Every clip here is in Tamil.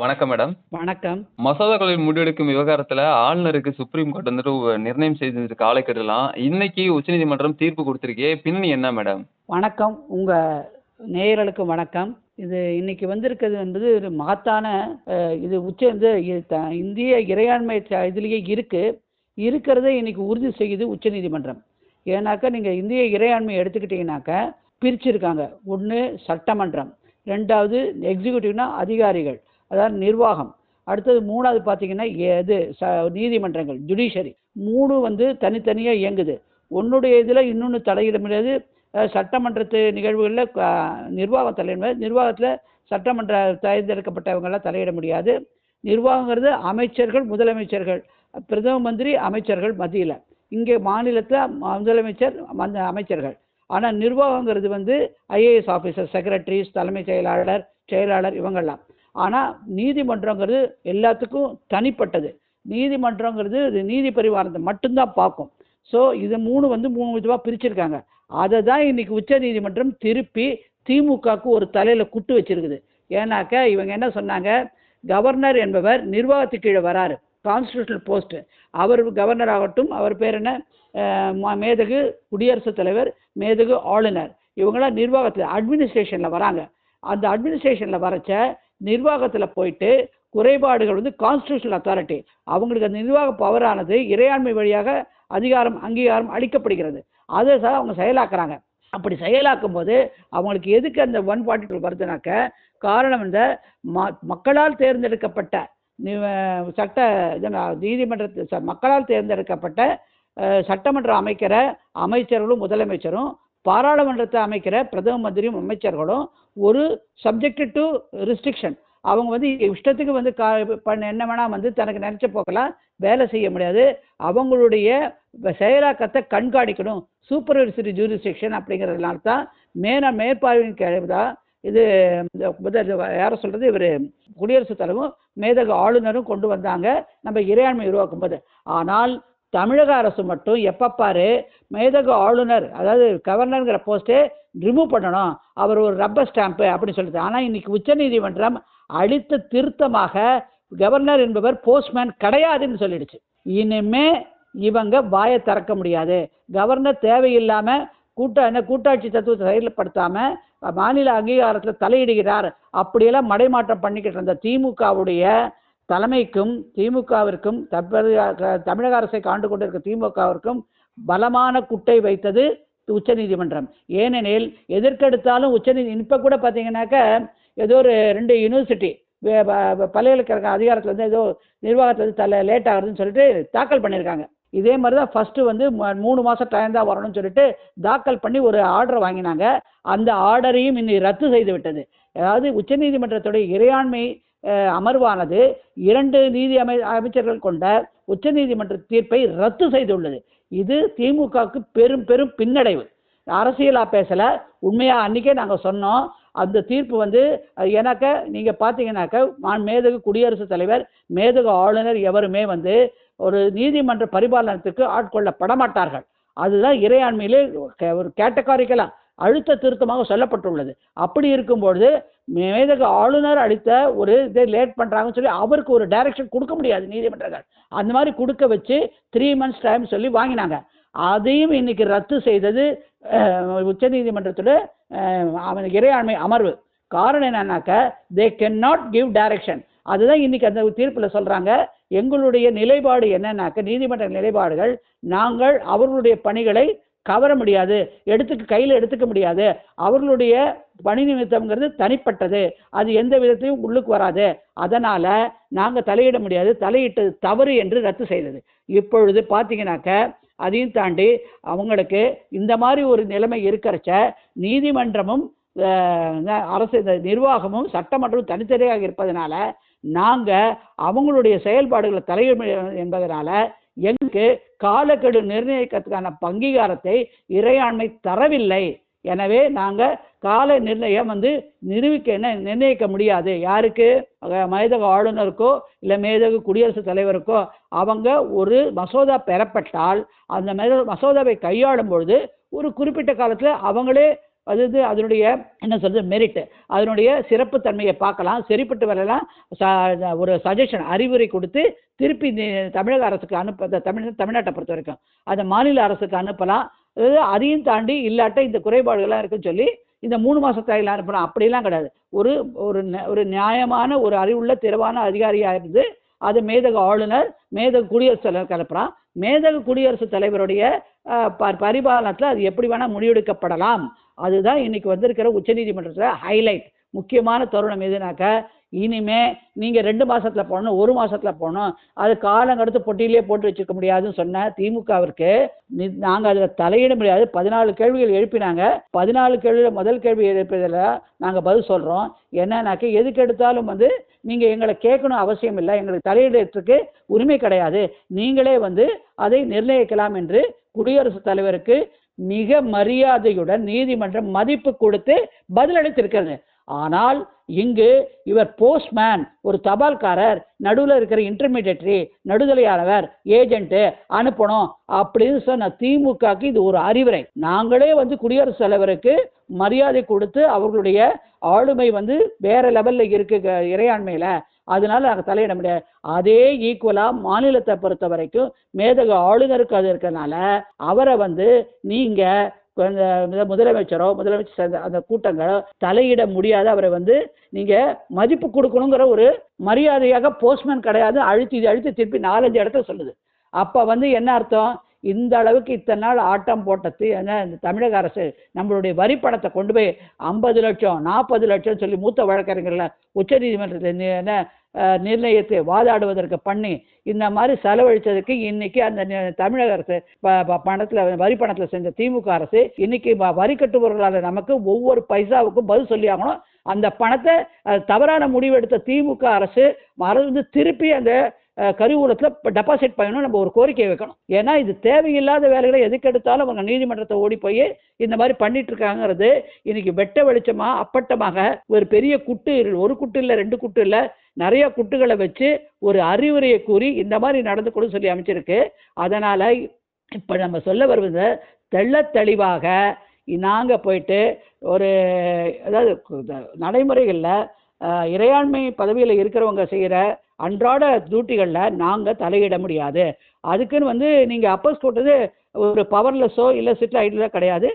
வணக்கம் மேடம். வணக்கம். மசோதாக்களை முடிவெடுக்கும் விவகாரத்துல ஆளுநருக்கு சுப்ரீம் கோர்ட் வந்துட்டு நிர்ணயம் செய்திருக்க காலக்கெடுலாம், இன்னைக்கு உச்சநீதிமன்றம் தீர்ப்பு குடுத்திருக்கே. பின்னணி என்ன மேடம்? வணக்கம். உங்க நேயர்களுக்கு வணக்கம். இது இன்னைக்கு வந்திருக்கிறது என்பது ஒரு மகத்தான இது உச்ச இந்த இ த இந்திய இறையாண்மை ச இதுலயே இருக்கு. இருக்கிறத இன்னைக்கு உறுதி செய்யுது உச்சநீதிமன்றம். ஏன்னாக்கா நீங்க இந்திய இறையாண்மையை எடுத்துக்கிட்டீங்கன்னாக்கா, பிரிச்சிருக்காங்க. 1 சட்டமன்றம், 2வது எக்ஸிக்யூட்டிவ்னா அதிகாரிகள், அதாவது நிர்வாகம். அடுத்தது மூணாவது பார்த்தீங்கன்னா, எது ச நீதிமன்றங்கள் ஜுடிஷரி மூணு வந்து தனித்தனியாக இயங்குது. ஒன்றுடைய இதில் இன்னொன்று தலையிட முடியாது. சட்டமன்றத்து நிகழ்வுகளில் நிர்வாகம் தலையிட முடியாது. நிர்வாகத்துல சட்டமன்ற தேர்ந்தெடுக்கப்பட்டவங்களாம் தலையிட முடியாது. நிர்வாகங்கிறது அமைச்சர்கள், முதலமைச்சர்கள், பிரதம மந்திரி, அமைச்சர்கள் மத்தியில் இங்கே மாநிலத்தில் முதலமைச்சர், அந்த அமைச்சர்கள். ஆனால் நிர்வாகங்கிறது வந்து ஐஏஎஸ் ஆஃபீஸர் செக்ரட்டரிஸ், தலைமைச் செயலாளர், செயலாளர் இவங்கெல்லாம் ஆனால் நீதிமன்றங்கிறது எல்லாத்துக்கும் தனிப்பட்டது. நீதிமன்றங்கிறது இது நீதி பரிவாரத்தை மட்டும்தான் பார்க்கும். ஸோ இது மூணு வந்து மூணு விதமாக பிரிச்சிருக்காங்க. அதை தான் இன்னைக்கு உச்சநீதிமன்றம் திருப்பி திமுகவுக்கு ஒரு தலையில் குட்டு வச்சிருக்குது. ஏன்னாக்கா இவங்க என்ன சொன்னாங்க, கவர்னர் என்பவர் நிர்வாகத்துக்கு கீழே வராரு. கான்ஸ்டியூஷனல் போஸ்ட்டு அவர் கவர்னர் ஆகட்டும், அவர் பேர் என்ன, மேதகு குடியரசுத் தலைவர், மேதகு ஆளுநர். இவங்கலாம் நிர்வாகத்தில் அட்மினிஸ்ட்ரேஷனில் வராங்க. அந்த அட்மினிஸ்ட்ரேஷனில் வரச்ச, நிர்வாகத்தில் போயிட்டு குறைபாடுகள் வந்து கான்ஸ்டியூஷனல் அத்தாரிட்டி. அவங்களுக்கு அந்த நிர்வாக பவரானது இறையாண்மை வழியாக அதிகாரம், அங்கீகாரம் அளிக்கப்படுகிறது. அதை சார் அவங்க செயலாக்குறாங்க. அப்படி செயலாக்கும்போது, அவங்களுக்கு எதுக்கு அந்த 142 வருதுனாக்க, காரணம் இந்த ம மக்களால் தேர்ந்தெடுக்கப்பட்ட சட்ட நீதிமன்ற மக்களால் தேர்ந்தெடுக்கப்பட்ட சட்டமன்ற அமைக்கிற அமைச்சர்களும், முதலமைச்சரும், பாராளுமன்றத்தை அமைக்கிற பிரதம மந்திரியும், அமைச்சர்களும் ஒரு சப்ஜெக்ட் டு ரிஸ்ட்ரிக்ஷன். அவங்க வந்து இஷ்டத்துக்கு வந்து கா பண்ண என்ன வேணால் வந்து தனக்கு நினச்ச போக்கெல்லாம் வேலை செய்ய முடியாது. அவங்களுடைய செயலாக்கத்தை கண்காணிக்கணும். சூப்பர்வைசரி ஜூரிஸ்டிக்ஷன் அப்படிங்கிறதுனால தான் மேன மேற்பார்வையின் கேள்வி தான் இது இந்த சொல்கிறது இவர் இவரு குடியரசுத் தலைவரும், மேதக ஆளுநரும் கொண்டு வந்தாங்க. நம்ம இறையாண்மை உருவாக்கும்போது. ஆனால் தமிழக அரசு மட்டும் எப்பப்பாரு பாரு மேதகு ஆளுநர், அதாவது கவர்னர்ங்கிற போஸ்ட்டே ரிமூவ் பண்ணணும். அவர் ஒரு ரப்பர் ஸ்டாம்ப் அப்படின்னு சொல்லுது. ஆனால் இன்னைக்கு உச்சநீதிமன்றம் அளித்த திருத்தமாக கவர்னர் என்பவர் போஸ்ட்மேன் கிடையாதுன்னு சொல்லிடுச்சு. இனிமே இவங்க வாயை திறக்க முடியாது. கவர்னர் தேவையில்லாமல் கூட்ட என்ன கூட்டாட்சி தத்துவத்தை செயல்படுத்தாமல் மாநில அங்கீகாரத்தில் தலையிடுகிறார். அப்படியெல்லாம் மடைமாற்றம் பண்ணிக்கிட்டு இருந்த திமுகவுடைய தலைமைக்கும், திமுகவிற்கும், தற்போதைய தமிழக அரசை காண்டு கொண்டிருக்க திமுகவிற்கும் பலமான குட்டை வைத்தது உச்சநீதிமன்றம். ஏனெனில் எதற்கெடுத்தாலும் உச்சநீதி இப்போ கூட பார்த்தீங்கன்னாக்க, ஏதோ ஒரு ரெண்டு யுனிவர்சிட்டி பல்கலைக்கழக அதிகாரத்துலேருந்து ஏதோ நிர்வாகத்துலேருந்து தலை லேட் ஆகுதுன்னு சொல்லிட்டு தாக்கல் பண்ணியிருக்காங்க. இதே மாதிரி தான் ஃபர்ஸ்ட்டு வந்து ம 3 மாசம் டைம் தான் வரணும்னு சொல்லிட்டு தாக்கல் பண்ணி ஒரு ஆர்டர் வாங்கினாங்க. அந்த ஆர்டரையும் இன்னைக்கு ரத்து செய்து விட்டது. அதாவது உச்சநீதிமன்றத்துடைய இறையாண்மை அமர்வானது இரண்டு நீதி அமை அமைச்சர்கள் கொண்ட உச்சநீதிமன்ற தீர்ப்பை ரத்து செய்துள்ளது. இது திமுகவுக்கு பெரும் பெரும் பின்னடைவு. அரசியலாக பேசல. உண்மையாக அன்னைக்கே நாங்கள் சொன்னோம். அந்த தீர்ப்பு வந்து ஏன்னாக்க நீங்கள் பார்த்தீங்கன்னாக்க, மா மேதகு குடியரசுத் தலைவர், மேதகு ஆளுநர் எவருமே வந்து ஒரு நீதிமன்ற பரிபாலனத்துக்கு ஆட்கொள்ளப்பட மாட்டார்கள். அதுதான் இறையாண்மையிலே ஒரு கேட்டகாரிக்கலாம் அழுத்த திருத்தமாக சொல்லப்பட்டுள்ளது. அப்படி இருக்கும்பொழுது, மேதக ஆளுநர் அளித்த ஒரு இதை லேட் பண்ணுறாங்கன்னு சொல்லி அவருக்கு ஒரு டைரக்ஷன் கொடுக்க முடியாது நீதிமன்றங்கள். அந்த மாதிரி கொடுக்க வச்சு த்ரீ மந்த்ஸ் டைம் சொல்லி வாங்கினாங்க. அதையும் இன்னைக்கு ரத்து செய்தது உச்ச உச்சநீதிமன்றத்தோட அ இறையாண்மை அமர்வு. காரணம் என்னன்னாக்க, they can not give direction. அதுதான் இன்னைக்கு அந்த தீர்ப்பில் சொல்கிறாங்க எங்களுடைய நிலைப்பாடு என்னன்னாக்க, நீதிமன்ற நிலைப்பாடுகள், நாங்கள் அவர்களுடைய பணிகளை கவர முடியாது. எடுத்துக்க கையில் எடுத்துக்க முடியாது. அவர்களுடைய பணி நிமித்தம்ங்கிறது தனிப்பட்டது. அது எந்த விதத்தையும் உள்ளுக்கு வராது. அதனால் நாங்கள் தலையிட முடியாது. தலையிட்டது தவறு என்று ரத்து செய்தது. இப்பொழுது பார்த்தீங்கன்னாக்க, அதையும் தாண்டி அவங்களுக்கு இந்த மாதிரி ஒரு நிலைமை இருக்கிறச்ச, நீதிமன்றமும், அரசு இந்த நிர்வாகமும், சட்டமன்றமும் தனித்தனியாக இருப்பதனால, நாங்கள் அவங்களுடைய செயல்பாடுகளை தலையிட என்பதனால, எங்களுக்கு காலக்கெடு நிர்ணயிக்கிறதுக்கான அங்கீகாரத்தை இறையாண்மை தரவில்லை. எனவே நாங்கள் கால நிர்ணயம் வந்து நிரூபிக்க என்ன நிர்ணயிக்க முடியாது. யாருக்கு? மேதக ஆளுநருக்கோ, இல்லை மேதகு குடியரசுத் தலைவருக்கோ, அவங்க ஒரு மசோதா பெறப்பட்டால், அந்த மேத மசோதாவை கையாளும் பொழுது, ஒரு குறிப்பிட்ட காலத்தில் அவங்களே அதாவது அதனுடைய என்ன சொல்கிறது மெரிட் அதனுடைய சிறப்புத்தன்மையை பார்க்கலாம் சரிப்பட்டு வரலாம். ச- ஒரு சஜஷன் அறிவுரை கொடுத்து திருப்பி இந்த தமிழக அரசுக்கு அனுப்ப தமிழ் தமிழ்நாட்டை பொறுத்த வரைக்கும் அதை மாநில அரசுக்கு அனுப்பலாம். அதாவது அதையும் தாண்டி இல்லாட்ட இந்த குறைபாடுகள்லாம் இருக்குன்னு சொல்லி இந்த மூணு மாச அனுப்பலாம் அப்படிலாம் கிடையாது. ஒரு ஒரு ந- ஒரு நியாயமான ஒரு அறிவுள்ள திறவான அதிகாரியாக இருந்து அது மேதக ஆளுநர் மேதக குடியரசுத் தலைவர் கலப்புறான் மேதக குடியரசுத் தலைவருடைய ப- பரிபாலனத்தில் அது எப்படி வேணால் முடிவெடுக்கப்படலாம். அதுதான் இன்னைக்கு வந்திருக்கிற உச்சநீதிமன்றத்தில் ஹைலைட் முக்கியமான தருணம் எதுனாக்க இனிமே நீங்க ரெண்டு மாசத்துல போகணும் ஒரு மாசத்துல போகணும் அது காலம் கடத்து பொட்டியிலே போட்டு வச்சிருக்க முடியாதுன்னு சொன்ன திமுகவிற்கு நி- நாங்க அதுல தலையிட முடியாது. பதினாலு கேள்விகள் எழுப்பினாங்க. பதினாலு கேள்வியில முதல் கேள்வி எழுப்பியதில் நாங்க பதில் சொல்றோம். என்னன்னாக்க எதுக்கு எடுத்தாலும் வந்து நீங்க எங்களை கேட்கணும் அவசியம் இல்லை. எங்களுக்கு தலையிடத்துக்கு உரிமை கிடையாது. நீங்களே வந்து அதை நிர்ணயிக்கலாம் என்று குடியரசுத் தலைவருக்கு மிக மரியாதையுடன் நீதிமன்றம் மதிப்பு கொடுத்து பதிலளித்திருக்கிறது. ஆனால் இங்கு இவர் போஸ்ட்மேன் ஒரு தபால்காரர் நடுவில் இருக்கிற இன்டர்மீடியட்ரி நடுதலையானவர் ஏஜென்ட்டு அனுப்பணும் அப்படின்னு சொன்ன திமுகக்கு இது ஒரு அறிவுரை. நாங்களே வந்து குடியரசுத் தலைவருக்கு மரியாதை கொடுத்து அவர்களுடைய ஆளுமை வந்து வேற லெவலில் இருக்கு க- இறையாண்மையில. அதனால நாங்கள் தலையிட முடியாது. அதே ஈக்குவலா மாநிலத்தை பொறுத்த வரைக்கும் மேதக ஆளுநருக்கு அது இருக்கறனால அவரை வந்து நீங்க கொஞ்சம் முதலமைச்சரோ முதலமைச்சர் சேர்ந்த அந்த கூட்டங்களோ தலையிட முடியாத. அவரை வந்து நீங்க மதிப்பு கொடுக்கணுங்கிற ஒரு மரியாதையாக போஸ்ட்மேன் கிடையாது. அழுத்தி இது அழுத்தி திருப்பி நாலஞ்சு இடத்த சொல்லுது. அப்ப வந்து என்ன அர்த்தம்? இந்த அளவுக்கு இத்தனை நாள் ஆட்டம் போட்டது என்ன இந்த தமிழக அரசு நம்மளுடைய வரி பணத்தை கொண்டு போய் ஐம்பது லட்சம் நாற்பது லட்சம் சொல்லி மூத்த வழக்கறிஞர்களை உச்சநீதிமன்றத்தில் என்ன நிர்ணயித்து வாதாடுவதற்கு பண்ணி இந்த மாதிரி செலவழிச்சதுக்கு இன்னைக்கு அந்த தமிழக அரசு ப- ப- வரி பணத்தில் செஞ்ச திமுக அரசு இன்னைக்கு வ- வரி கட்டுபவர்களால் நமக்கு ஒவ்வொரு பைசாவுக்கும் பதில் சொல்லி ஆகணும். அந்த பணத்தை தவறான முடிவெடுத்த திமுக அரசு மறந்து திருப்பி அந்த கருவூலத்தில் டெபாசிட் பண்ணணும் நம்ம ஒரு கோரிக்கை வைக்கணும். ஏன்னா இது தேவையில்லாத வேலைகளை எதுக்கு எடுத்தாலும் அவங்க நீதிமன்றத்தை ஓடி போய் இந்த மாதிரி பண்ணிட்டு இருக்காங்கிறது இன்னைக்கு வெட்ட வெளிச்சமாக அப்பட்டமாக ஒரு பெரிய குட்டு இரு- ஒரு குட்டு இல்லை ரெண்டு குட்டு இல்லை நிறைய குட்டுகளை வச்சு ஒரு அறிவுரையை கூறி இந்த மாதிரி நடந்து கொடு சொல்லி அமைச்சிருக்கு. அதனால் இப்போ நம்ம சொல்ல வருவது தெள்ள தெளிவாக நாங்கள் போயிட்டு ஒரு அதாவது நடைமுறைகளில் இறையாண்மை பதவியில் இருக்கிறவங்க செய்கிற அன்றாட டியூட்டிகளில் நாங்கள் தலையிட முடியாது. அதுக்குன்னு வந்து நீங்கள் அப்போஸ் போட்டது ஒரு பவர்லெஸ்ஸோ இல்லை சிட்டில் ஐடியலோ கிடையாது.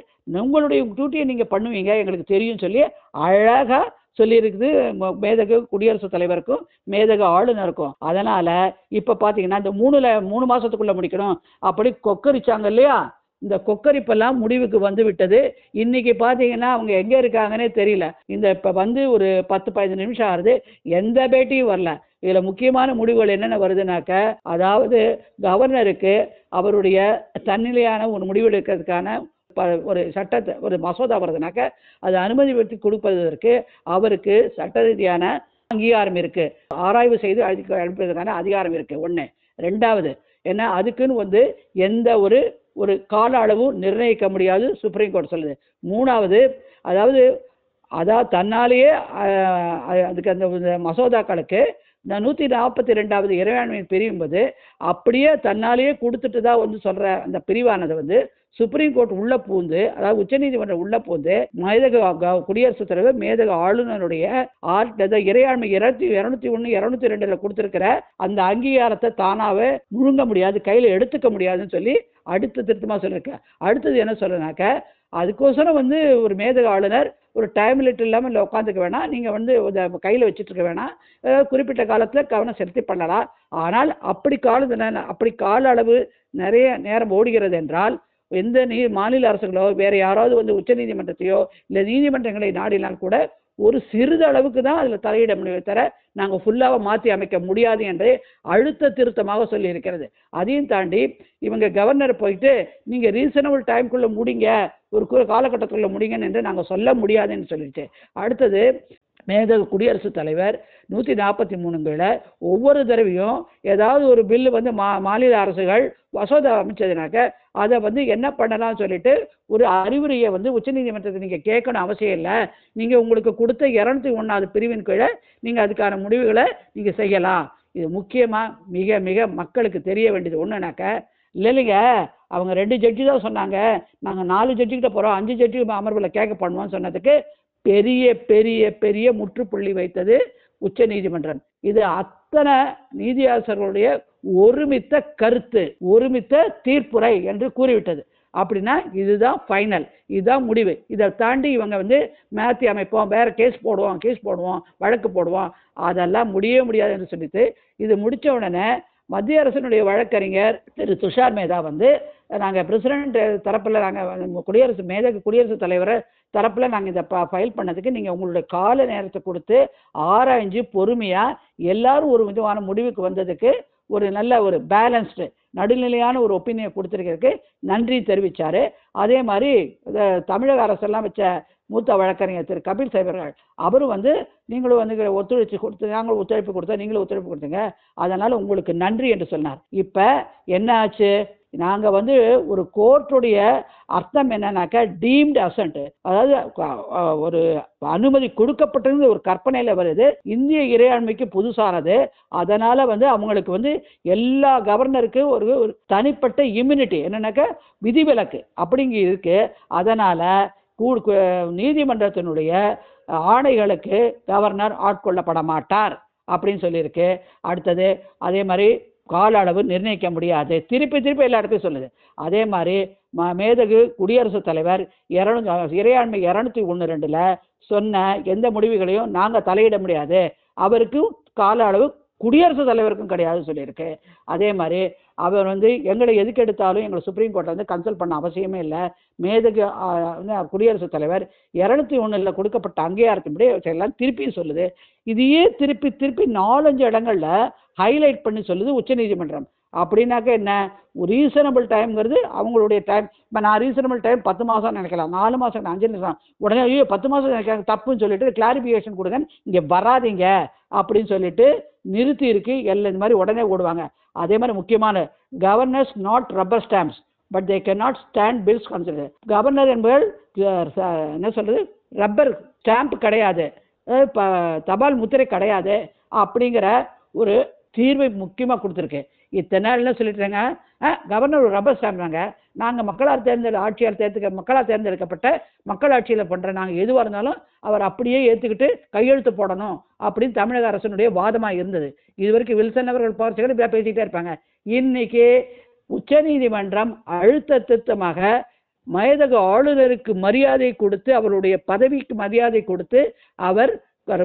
உங்களுடைய டியூட்டியை நீங்கள் பண்ணுவீங்க எங்களுக்கு தெரியும் சொல்லி அழகாக சொல்லியிருக்குது மேதகு குடியரசுத் தலைவருக்கும் மேதகு ஆளுநருக்கும். அதனால் இப்போ பார்த்தீங்கன்னா இந்த மூணுல மூணு மாதத்துக்குள்ளே முடிக்கணும். அப்படி கொக்கரிச்சாங்க இல்லையா? இந்த கொக்கரிப்பெல்லாம் முடிவுக்கு வந்து விட்டது. இன்னைக்கு பார்த்தீங்கன்னா அவங்க எங்கே இருக்காங்கன்னே தெரியல. இந்த இப்போ வந்து ஒரு பத்து பதினஞ்சு நிமிஷம் ஆகுது. எந்த பேட்டியும் வரல. இதில் முக்கியமான முடிவுகள் என்னென்ன வருதுனாக்க அதாவது கவர்னருக்கு அவருடைய தன்னிலையான ஒரு முடிவு எடுக்கிறதுக்கான ஒரு சட்டத்தை ஒரு மசோதா வருதுனாக்க அது அனுமதி பெற்று கொடுப்பதற்கு அவருக்கு சட்ட ரீதியான அங்கீகாரம் இருக்கு. ஆராய்வு செய்து அதுக்கு அனுப்புவதற்கான அதிகாரம் இருக்கு. ஒன்று ரெண்டாவது ஏன்னா அதுக்குன்னு வந்து எந்த ஒரு ஒரு கால அளவும் நிர்ணயிக்க முடியாது சுப்ரீம் கோர்ட் சொல்லுது. மூணாவது அதாவது அதாவது தன்னாலேயே அதுக்கு அந்த மசோதாக்களுக்கு நான் நூற்றி நாற்பத்தி ரெண்டாவது இறையாண்மை பிரியும்போது அப்படியே தன்னாலேயே கொடுத்துட்டு தான் வந்து சொல்கிற அந்த பிரிவானது வந்து சுப்ரீம் கோர்ட் உள்ள பூந்து அதாவது உச்சநீதிமன்றம் உள்ள பூந்து மேதக குடியரசுத் தலைவர் மேதக ஆளுநருடைய ஆர்ட் இறையாண்மை இருநூத்தி இருநூத்தி ஒன்று இருநூத்தி ரெண்டுல கொடுத்துருக்கிற அந்த அங்கீகாரத்தை தானாவே முழுங்க முடியாது கையில் எடுத்துக்க முடியாதுன்னு சொல்லி அடுத்த திருத்தமாக சொல்லியிருக்கேன் அடுத்தது என்ன சொல்லுனாக்க அதுக்கோசரம் வந்து ஒரு மேதக ஆளுநர் ஒரு டைம் லிட் இல்லாமல் இல்லை உட்காந்துக்க வேணாம் நீங்கள் வந்து கையில் வச்சுட்டு இருக்க வேணாம் குறிப்பிட்ட காலத்தில் கவனம் செலுத்தி பண்ணலாம். ஆனால் அப்படி கால அப்படி கால அளவு நிறைய நேரம் ஓடுகிறது என்றால் எந்த நீ மாநில அரசுகளோ வேறு யாராவது வந்து உச்சநீதிமன்றத்தையோ இல்லை நீதிமன்றங்களை நாடினால் கூட ஒரு சிறிது அளவுக்கு தான் அதில் தலையிட முடியும் தர நாங்கள் ஃபுல்லாக மாற்றி அமைக்க முடியாது என்று அழுத்த திருத்தமாக சொல்லியிருக்கிறது. அதையும் தாண்டி இவங்க கவர்னர் போயிட்டு நீங்கள் ரீசனபிள் டைம்குள்ளே முடிங்க ஒரு காலகட்டத்துக்குள்ளே முடிங்கன்னு என்று நாங்கள் சொல்ல முடியாதுன்னு சொல்லிட்டு அடுத்தது மேதகு குடியரசுத் தலைவர் நூற்றி நாற்பத்தி மூணுங்கள ஒவ்வொரு தடவையும் ஏதாவது ஒரு பில்லு வந்து மா மாநில அரசுகள் மசோதா அமைச்சதுனாக்க அதை வந்து என்ன பண்ணலாம்னு சொல்லிட்டு ஒரு அறிவுரையை வந்து உச்சநீதிமன்றத்தை நீங்கள் கேட்கணும் அவசியம் இல்லை. நீங்கள் உங்களுக்கு கொடுத்த இரநூத்தி ஒன்றாவது பிரிவின் கீழே நீங்கள் அதுக்கான முடிவுகளை நீங்கள் செய்யலாம். இது முக்கியமாக மிக மிக மக்களுக்கு தெரிய வேண்டியது ஒன்றுனாக்க இல்லை இல்லைங்க அவங்க ரெண்டு ஜட்ஜி தான் சொன்னாங்க. நாங்கள் நாலு ஜட்ஜிக்கிட்ட போகிறோம் அஞ்சு ஜட்ஜி அமர்வில் கேட்க பண்ணுவோம்னு சொன்னதுக்கு பெரிய பெரிய பெரிய முற்றுப்புள்ளி வைத்தது உச்ச நீதிமன்றம். இது அத்தனை நீதியாசர்களுடைய ஒருமித்த கருத்து ஒருமித்த தீர்ப்புரை என்று கூறிவிட்டது. அப்படின்னா இதுதான் ஃபைனல் இதுதான் முடிவு. இதை தாண்டி இவங்க வந்து மேத்தி அமைப்போம் வேற கேஸ் போடுவோம் கேஸ் போடுவோம் வழக்கு போடுவோம். அதெல்லாம் முடியவே முடியாது என்று சொல்லிட்டு இது முடித்த உடனே மத்திய அரசினுடைய வழக்கறிஞர் திரு துஷார் மேதா வந்து நாங்கள் பிரசிடென்ட் தரப்பில் நாங்கள் குடியரசு மேதகு குடியரசுத் தலைவரை தரப்பில் நாங்கள் இதை ப ஃபைல் பண்ணதுக்கு நீங்கள் உங்களுடைய கால நேரத்தை கொடுத்து ஆராய்ஞ்சு பொறுமையாக எல்லாரும் ஒரு விதமான முடிவுக்கு வந்ததுக்கு ஒரு நல்ல ஒரு பேலன்ஸ்டு நடுநிலையான ஒரு ஒப்பீனியை கொடுத்துருக்கிறதுக்கு நன்றி தெரிவித்தார் அதே மாதிரி இந்த தமிழக அரசெல்லாம் வச்ச மூத்த வழக்கறிஞர் திரு. கபில் சைபர்கள் அவரும் வந்து நீங்களும் வந்து ஒத்துழைச்சு கொடுத்து நாங்களும் ஒத்துழைப்பு கொடுத்தா நீங்களும் ஒத்துழைப்பு கொடுத்தீங்க. அதனால் உங்களுக்கு நன்றி என்று சொன்னார். இப்போ என்ன ஆச்சு? நாங்கள் வந்து ஒரு கோர்ட்டுடைய அர்த்தம் என்னன்னாக்கா டீம்டு அசன்ட் அதாவது ஒரு அனுமதி கொடுக்கப்பட்டிருந்து ஒரு கற்பனையில் வருது. இந்திய இறையாண்மைக்கு புதுசானது அதனால் வந்து அவங்களுக்கு வந்து எல்லா கவர்னருக்கு ஒரு ஒரு தனிப்பட்ட இம்யூனிட்டி என்னன்னாக்கா விதிவிலக்கு அப்படிங்க இருக்கு. அதனால் கூடு நீதிமன்றத்தினுடைய ஆணைகளுக்கு கவர்னர் ஆட்கொள்ளப்பட மாட்டார் அப்படின்னு சொல்லியிருக்கு. அடுத்தது அதே மாதிரி கால அளவு நிர்ணயிக்க முடியாது. திருப்பி திருப்பி எல்லா இடத்தையும் சொல்லுது. அதே மாதிரி ம மேதகு குடியரசுத் தலைவர் இரநூ இறையாண்மை இரநூத்தி ஒன்று ரெண்டில் சொன்ன எந்த முடிவுகளையும் நாங்கள் தலையிட முடியாது. அவருக்கும் கால அளவு குடியரசுத் தலைவருக்கும் கிடையாது சொல்லியிருக்கு. அதே மாதிரி அவர் வந்து எங்களை எதுக்கு எடுத்தாலும் எங்களை சுப்ரீம் கோர்ட்டில் வந்து கன்சல்ட் பண்ண அவசியமே இல்லை. மேதகு வந்து குடியரசுத் தலைவர் இரநூத்தி ஒன்றில் கொடுக்கப்பட்ட அங்கீகாரத்தின்படி எல்லாம் திருப்பியும் சொல்லுது. இதையே திருப்பி திருப்பி நாலஞ்சு இடங்களில் ஹைலைட் பண்ணி சொல்லுது உச்சநீதிமன்றம். அப்படின்னாக்க என்ன? ரீசனபிள் டைம்ங்கிறது அவங்களுடைய டைம் இப்போ நான் ரீசனபிள் டைம் பத்து மாதம் நினைக்கலாம். நாலு மாதம் அஞ்சு நிமிஷம். உடனே ஐயோ பத்து மாதம் நினைக்கிறாங்க. தப்புன்னு சொல்லிட்டு கிளாரிஃபிகேஷன் கொடுங்க இங்கே வராதீங்க. அப்படின்னு சொல்லிட்டு நிறுத்தி இருக்கு எல்லாம் இந்த மாதிரி உடனே ஓடுவாங்க. அதே மாதிரி முக்கியமான governors not rubber stamps but they can not stand bills consider governor என்பவர் என்ன சொல்கிறது ரப்பர் ஸ்டாம்ப் கிடையாது. ப- தபால் முத்திரை கிடையாது. அப்படிங்கிற ஒரு தீர்வை முக்கியமாக கொடுத்துருக்கு. இத்தனை நாள் என்ன சொல்லிட்டுறாங்க கவர்னர் ஒரு ரப்பர் ஸ்டாம்ப்னாங்க நாங்கள் மக்களால் தேர்ந்தெடு ஆட்சியால் தேர்ந்துக்க மக்களால் தேர்ந்தெடுக்கப்பட்ட மக்களாட்சியில் பண்ணுற நாங்கள் எதுவாக இருந்தாலும் அவர் அப்படியே ஏற்றுக்கிட்டு கையெழுத்து போடணும் அப்படின்னு தமிழக அரசனுடைய வாதமாக இருந்தது. இது வரைக்கும் வில்சன் அவர்கள் பார்த்துக்கிட்டு இப்படியா பேசிக்கிட்டே இருப்பாங்க. இன்னைக்கு உச்சநீதிமன்றம் அழுத்த திருத்தமாக மயதக ஆளுநருக்கு மரியாதை கொடுத்து அவருடைய பதவிக்கு மரியாதை கொடுத்து அவர்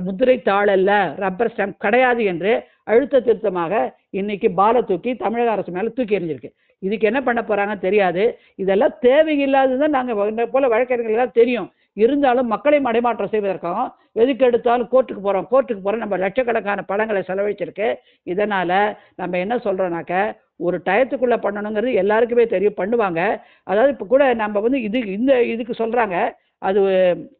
முதிரை தாளல்ல ரப்பர் ஸ்டாம்ப் கிடையாது என்று அழுத்த திருத்தமாக இன்னைக்கு பாலை தூக்கி தமிழக அரசு மேலே தூக்கி எறிஞ்சிருக்கு. இதுக்கு என்ன பண்ண போகிறாங்கன்னு தெரியாது. இதெல்லாம் தேவையில்லாததுதான் நாங்கள் போல் வழக்கறிஞர்கள் தெரியும். இருந்தாலும் மக்களை மடைமாற்றம் செய்வதற்காகவும் எதுக்கு எடுத்தாலும் கோர்ட்டுக்கு போகிறோம் கோர்ட்டுக்கு போகிறோம் நம்ம லட்சக்கணக்கான பணங்களை செலவழிச்சிருக்கு. இதனால் நம்ம என்ன சொல்கிறோன்னாக்க ஒரு டயத்துக்குள்ளே பண்ணணுங்கிறது எல்லாருக்குமே தெரியும் பண்ணுவாங்க. அதாவது இப்போ கூட நம்ம வந்து இது இந்த இதுக்கு சொல்கிறாங்க அது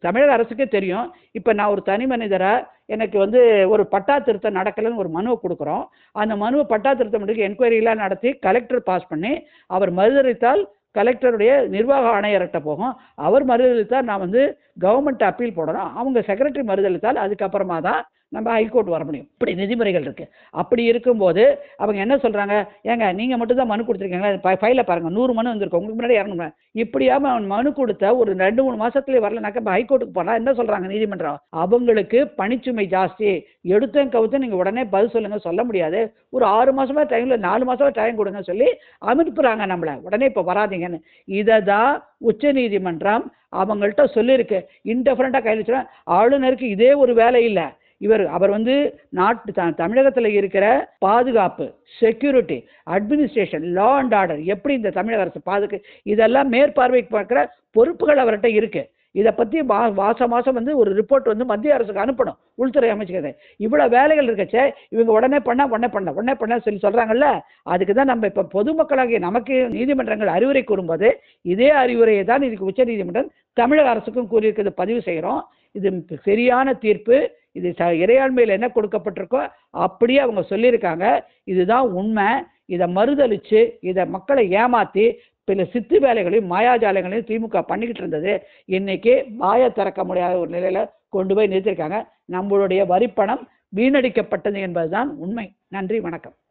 தமிழக அரசுக்கே தெரியும். இப்போ நான் ஒரு தனி மனிதராக எனக்கு வந்து ஒரு பட்டா திருத்தம் நடக்கலைன்னு ஒரு மனுவை கொடுக்குறோம். அந்த மனுவை பட்டா திருத்தம் முடிக்க என்கொயரிலாம் நடத்தி கலெக்டர் பாஸ் பண்ணி அவர் மறுதளித்தால் கலெக்டருடைய நிர்வாக ஆணையர்கிட்ட போகும். அவர் மறுதளித்தால் நான் வந்து கவர்மெண்ட் அப்பீல் போடணும். அவங்க செக்ரட்டரி மறுதளித்தால் அதுக்கப்புறமா தான் நம்ம ஹைகோர்ட் வர முடியும். இப்படி விதிமுறைகள் இருக்குது அப்படி இருக்கும்போது அவங்க என்ன சொல்கிறாங்க ஏங்க நீங்கள் மட்டும் தான் மனு கொடுத்துருக்கீங்களா? ஃபைலை பாருங்கள் நூறு மனு வந்திருக்கு. உங்களுக்கு முன்னாடி இரநூறு இப்படியாம அவன் மனு கொடுத்த ஒரு ரெண்டு மூணு மாதத்துலேயே வரலனாக்க இப்போ ஹைகோர்ட்டுக்கு போனால் என்ன சொல்கிறாங்க நீதிமன்றம்? அவங்களுக்கு பணிச்சுமை ஜாஸ்தி. எடுத்தேன் கவுத்து நீங்கள் உடனே பதில் சொல்லுங்க. சொல்ல முடியாது. ஒரு ஆறு மாசமா டைமில் நாலு மாதமாக டைம் கொடுங்க சொல்லி அனுப்புகிறாங்க நம்மளை. உடனே இப்போ வராதீங்கன்னு. இதை தான் உச்ச நீதிமன்றம் அவங்கள்ட்ட சொல்லியிருக்கு. இன்டெஃபரண்ட்டாக கையில் வச்சுருவேன் ஆளுநருக்கு இதே ஒரு வேலை இல்லை. இவர் அவர் வந்து நாட்டு த தமிழகத்தில் இருக்கிற பாதுகாப்பு security administration law and order எப்படி இந்த தமிழக அரசு பாதுகா இதெல்லாம் மேற்பார்வைக்கு பார்க்குற பொறுப்புகள் அவர்கிட்ட இருக்குது இதை பற்றி மா மாதம் மாதம் வந்து ஒரு ரிப்போர்ட் வந்து மத்திய அரசுக்கு அனுப்பணும். உள்துறை அமைச்சகத்தை இவ்வளோ வேலைகள் இருக்கச்சே இவங்க உடனே பண்ணால் உடனே பண்ண உடனே பண்ண சொல்லி சொல்கிறாங்கல்ல அதுக்கு தான் நம்ம இப்போ பொதுமக்களாகிய நமக்கு நீதிமன்றங்கள் அறிவுரை கூறும்போது இதே அறிவுரையை தான் இதுக்கு உச்ச நீதிமன்றம் தமிழக அரசுக்கும் கூறியிருக்கிறது பதிவு செய்கிறோம். இது சரியான தீர்ப்பு. இது ச இறையாண்மையில் என்ன கொடுக்கப்பட்டிருக்கோ அப்படியே அவங்க சொல்லியிருக்காங்க. இதுதான் உண்மை. இதை மறுதளித்து இதை மக்களை ஏமாற்றி பில சித்து வேலைகளையும் மாயாஜாலங்களையும் திமுக பண்ணிக்கிட்டு இருந்தது. இன்னைக்கு வாயை திறக்க முடியாத ஒரு நிலையில் கொண்டு போய் நிறுத்தியிருக்காங்க. நம்மளுடைய வரிப்பணம் வீணடிக்கப்பட்டது என்பதுதான் உண்மை. நன்றி வணக்கம்.